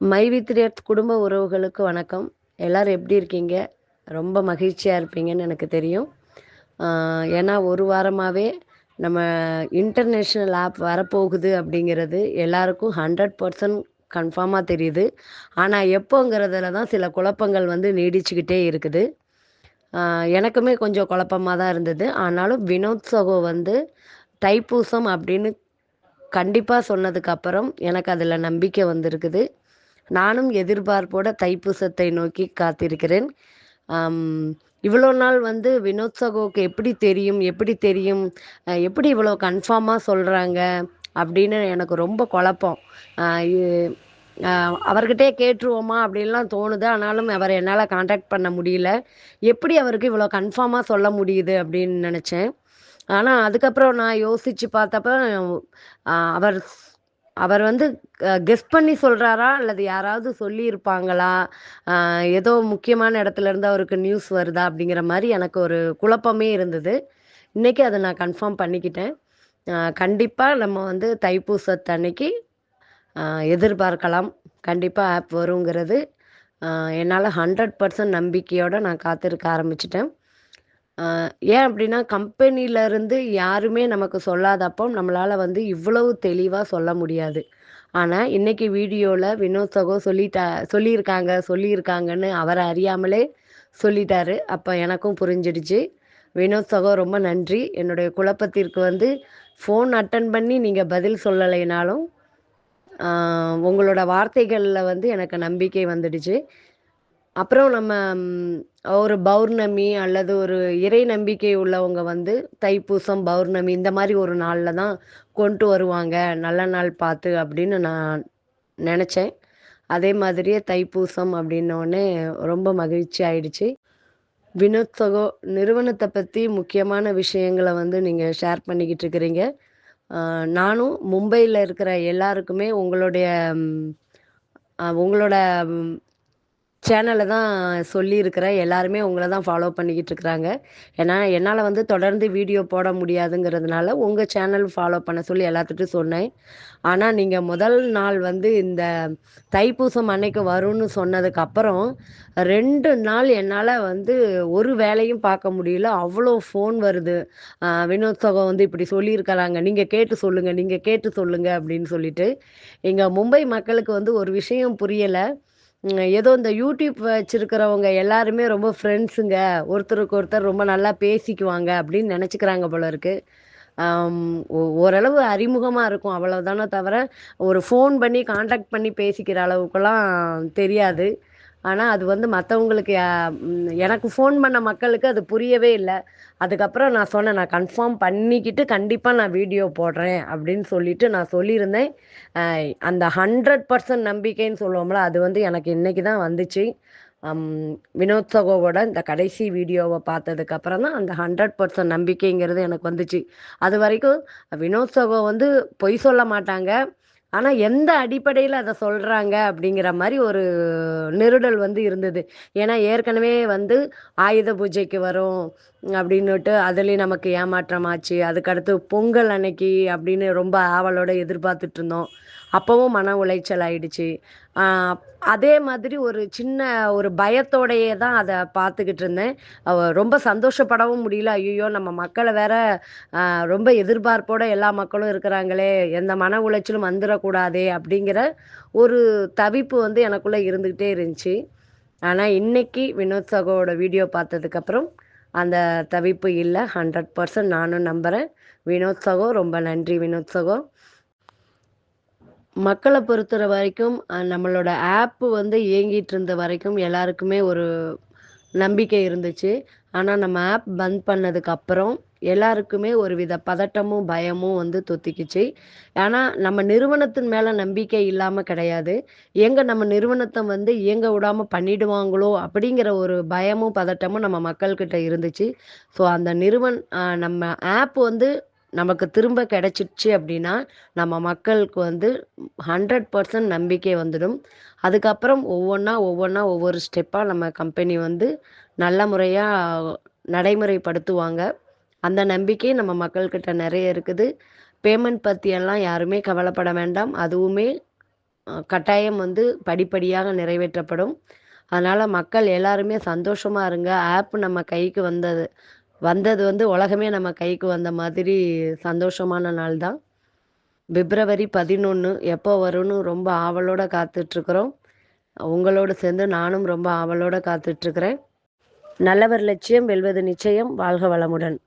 My with earth குடும்ப உறவுகளுக்கு வணக்கம். எல்லாரும் எப்படி இருக்கீங்க? ரொம்ப மகிழ்ச்சியாக இருப்பீங்கன்னு எனக்கு தெரியும். ஏன்னா ஒரு வாரமாகவே நம்ம இன்டர்நேஷ்னல் ஆப் வரப்போகுது அப்படிங்கிறது எல்லாருக்கும் ஹண்ட்ரட் பர்சன்ட் கன்ஃபார்மாக தெரியுது. ஆனால் எப்போங்கிறதுல தான் சில குழப்பங்கள் வந்து நீடிச்சுக்கிட்டே இருக்குது. எனக்குமே கொஞ்சம் குழப்பமாக தான் இருந்தது. ஆனாலும் வினோத் சகோ வந்து தைப்பூசம் அப்படின்னு கண்டிப்பாக சொன்னதுக்கப்புறம் எனக்கு அதில் நம்பிக்கை வந்திருக்குது. நானும் எதிர்பார்ப்போட தைப்பூசத்தை நோக்கி காத்திருக்கிறேன். இவ்வளோ நாள் வந்து வினோத் சகோக்கு எப்படி தெரியும் எப்படி தெரியும் எப்படி இவ்வளோ கன்ஃபார்மாக சொல்கிறாங்க அப்படின்னு எனக்கு ரொம்ப குழப்பம். அவர்கிட்டே கேட்டுருவோமா அப்படின்லாம் தோணுது. ஆனாலும் அவரை என்னால் காண்டாக்ட் பண்ண முடியல. எப்படி அவருக்கு இவ்வளோ கன்ஃபார்மாக சொல்ல முடியுது அப்படின்னு நினச்சேன். ஆனால் அதுக்கப்புறம் நான் யோசித்து பார்த்தப்ப அவர் அவர் வந்து கெஸ் பண்ணி சொல்கிறாரா அல்லது யாராவது சொல்லியிருப்பாங்களா? ஏதோ முக்கியமான இடத்துல இருந்து அவருக்கு நியூஸ் வருதா? அப்படிங்கிற மாதிரி எனக்கு ஒரு குழப்பமே இருந்தது. இன்னைக்கு அதை நான் கன்ஃபார்ம் பண்ணிக்கிட்டேன். கண்டிப்பாக நம்ம வந்து தைப்பூசத்து அன்னைக்கு எதிர்பார்க்கலாம். கண்டிப்பாக ஆப் வருங்கிறது என்னால் ஹண்ட்ரட் பர்சன்ட் நம்பிக்கையோடு நான் காத்திருக்க ஆரம்பிச்சிட்டேன். ஏன் அப்படின்னா கம்பெனில இருந்து யாருமே நமக்கு சொல்லாதப்போ நம்மளால் வந்து இவ்வளவு தெளிவாக சொல்ல முடியாது. ஆனால் இன்னைக்கு வீடியோவில் வினோத் சகோ சொல்லிட்டா சொல்லியிருக்காங்க சொல்லியிருக்காங்கன்னு அவரை அறியாமலே சொல்லிட்டாரு. அப்போ எனக்கும் புரிஞ்சிடுச்சு. வினோத் சகோ ரொம்ப நன்றி. என்னுடைய குழப்பத்திற்கு வந்து ஃபோன் அட்டன் பண்ணி நீங்கள் பதில் சொல்லலைனாலும் உங்களோட வார்த்தைகளில் வந்து எனக்கு நம்பிக்கை வந்துடுச்சு. அப்புறம் நம்ம ஒரு பௌர்ணமி அல்லது ஒரு இறை நம்பிக்கை உள்ளவங்க வந்து தைப்பூசம் பௌர்ணமி இந்த மாதிரி ஒரு நாளில் தான் கொண்டு வருவாங்க. நல்ல நாள் பார்த்து அப்படின்னு நான் நினச்சேன். அதே மாதிரியே தைப்பூசம் அப்படின்னோடனே ரொம்ப மகிழ்ச்சி ஆயிடுச்சு. வினோத் சகோ நிறுவனத்தை பற்றி முக்கியமான விஷயங்களை வந்து நீங்கள் ஷேர் பண்ணிக்கிட்டு இருக்கிறீங்க. நானும் மும்பையில் இருக்கிற எல்லாருக்குமே உங்களுடைய உங்களோட சேனலை தான் சொல்லியிருக்கிறேன் எல்லாருமே உங்களை தான் ஃபாலோ பண்ணிக்கிட்டு இருக்கிறாங்க. ஏன்னா என்னால் வந்து தொடர்ந்து வீடியோ போட முடியாதுங்கிறதுனால உங்கள் சேனல் ஃபாலோ பண்ண சொல்லி எல்லாத்துட்டும் சொன்னேன். ஆனால் நீங்கள் முதல் நாள் வந்து இந்த தைப்பூசம் அன்னைக்கு வரும்னு சொன்னதுக்கப்புறம் ரெண்டு நாள் என்னால் வந்து ஒரு வேலையும் பார்க்க முடியல. அவ்வளோ ஃபோன் வருது. வினோத் சகோ வந்து இப்படி சொல்லியிருக்கிறாங்க. நீங்கள் கேட்டு சொல்லுங்கள் நீங்கள் கேட்டு சொல்லுங்கள் அப்படின்னு சொல்லிட்டு எங்கள் மும்பை மக்களுக்கு வந்து ஒரு விஷயம் புரியலை. ஏதோ இந்த யூடியூப் வச்சிருக்கிறவங்க எல்லாருமே ரொம்ப ஃப்ரெண்ட்ஸுங்க ஒருத்தருக்கு ஒருத்தர் ரொம்ப நல்லா பேசிக்குவாங்க அப்படின்னு நினச்சிக்கிறாங்க போல இருக்கு. ஓரளவு அறிமுகமாக இருக்கும் அவ்வளோதானே தவிர ஒரு ஃபோன் பண்ணி காண்டாக்ட் பண்ணி பேசிக்கிற அளவுக்குலாம் தெரியாது. ஆனால் அது வந்து மற்றவங்களுக்கு எனக்கு ஃபோன் பண்ண மக்களுக்கு அது புரியவே இல்லை. அதுக்கப்புறம் நான் சொன்னேன் நான் கன்ஃபார்ம் பண்ணிக்கிட்டு கண்டிப்பாக நான் வீடியோ போடுறேன் அப்படின்னு சொல்லிட்டு நான் சொல்லியிருந்தேன். அந்த ஹண்ட்ரட் பர்சன்ட் நம்பிக்கைன்னு சொல்லுவோம்ல அது வந்து எனக்கு இன்றைக்கி தான் வந்துச்சு. வினோத் சகோவோட இந்த கடைசி வீடியோவை பார்த்ததுக்கு அப்புறம் தான் அந்த ஹண்ட்ரட் பர்சன்ட் நம்பிக்கைங்கிறது எனக்கு வந்துச்சு. அது வரைக்கும் வினோத் சகோ வந்து பொய் சொல்ல மாட்டாங்க. ஆனால் எந்த அடிப்படையில் அதை சொல்கிறாங்க அப்படிங்கிற மாதிரி ஒரு நெருடல் வந்து இருந்தது. ஏன்னா ஏற்கனவே வந்து ஆயுத பூஜைக்கு வரும் அப்படின்னுட்டு அதுலேயும் நமக்கு ஏமாற்றம் ஆச்சு. அதுக்கடுத்து பொங்கல் அன்னைக்கு அப்படின்னு ரொம்ப ஆவலோட எதிர்பார்த்துட்டு இருந்தோம். மன உளைச்சல் ஆயிடுச்சு. அதே மாதிரி ஒரு சின்ன ஒரு பயத்தோடையே தான் அதை பார்த்துக்கிட்டு இருந்தேன். ரொம்ப சந்தோஷப்படவும் முடியல. ஐயோ நம்ம மக்களை வேற ரொம்ப எதிர்பார்ப்போட எல்லா மக்களும் இருக்கிறாங்களே எந்த மன உளைச்சலும் வந்துடக்கூடாதே அப்படிங்கிற ஒரு தவிப்பு வந்து எனக்குள்ளே இருந்துக்கிட்டே இருந்துச்சு. ஆனால் இன்னைக்கு வினோத் சகோட வீடியோ பார்த்ததுக்கப்புறம் அந்த தவிப்பு இல்லை. ஹண்ட்ரட் பர்சன்ட் நானும் நம்புகிறேன் வினோத் சகோ ரொம்ப நன்றி வினோத் சகோ. மக்களை பொறுத்துற வரைக்கும் நம்மளோட ஆப் வந்து இயங்கிட்டு இருந்த வரைக்கும் எல்லாருக்குமே ஒரு நம்பிக்கை இருந்துச்சு. ஆனால் நம்ம ஆப் பந்த் பண்ணதுக்கு அப்புறம் எல்லாருக்குமே ஒரு வித பதட்டமும் பயமும் வந்து தொத்திக்குச்சு. ஆனால் நம்ம நிறுவனத்தின் மேலே நம்பிக்கை இல்லாமல் கிடையாது. எங்கே நம்ம நிறுவனத்தை வந்து இயங்க விடாமல் பண்ணிடுவாங்களோ அப்படிங்கிற ஒரு பயமும் பதட்டமும் நம்ம மக்கள்கிட்ட இருந்துச்சு. ஸோ அந்த நிறுவன் நம்ம ஆப் வந்து நமக்கு திரும்ப கிடைச்சிடுச்சு அப்படின்னா நம்ம மக்களுக்கு வந்து ஹண்ட்ரட் பர்சன்ட் நம்பிக்கை வந்துடும். அதுக்கப்புறம் ஒவ்வொன்றா ஒவ்வொன்றா ஒவ்வொரு ஸ்டெப்பாக நம்ம கம்பெனி வந்து நல்ல முறையாக நடைமுறைப்படுத்துவாங்க. அந்த நம்பிக்கை நம்ம மக்கள்கிட்ட நிறைய இருக்குது. பேமெண்ட் பற்றியெல்லாம் யாருமே கவலைப்பட வேண்டாம். அதுவுமே கட்டாயம் வந்து படிப்படியாக நிறைவேற்றப்படும். அதனால் மக்கள் எல்லாருமே சந்தோஷமாக இருங்க. ஆப் நம்ம கைக்கு வந்தது வந்தது வந்து உலகமே நம்ம கைக்கு வந்த மாதிரி சந்தோஷமான நாள் தான். பிப்ரவரி பதினொன்று எப்போ வரும்னு ரொம்ப ஆவலோட காத்துட்ருக்குறோம். உங்களோடு சேர்ந்து நானும் ரொம்ப ஆவலோட காத்துட்ருக்குறேன். நல்லவர் லட்சியம் வெல்வது நிச்சயம். வாழ்க வளமுடன்.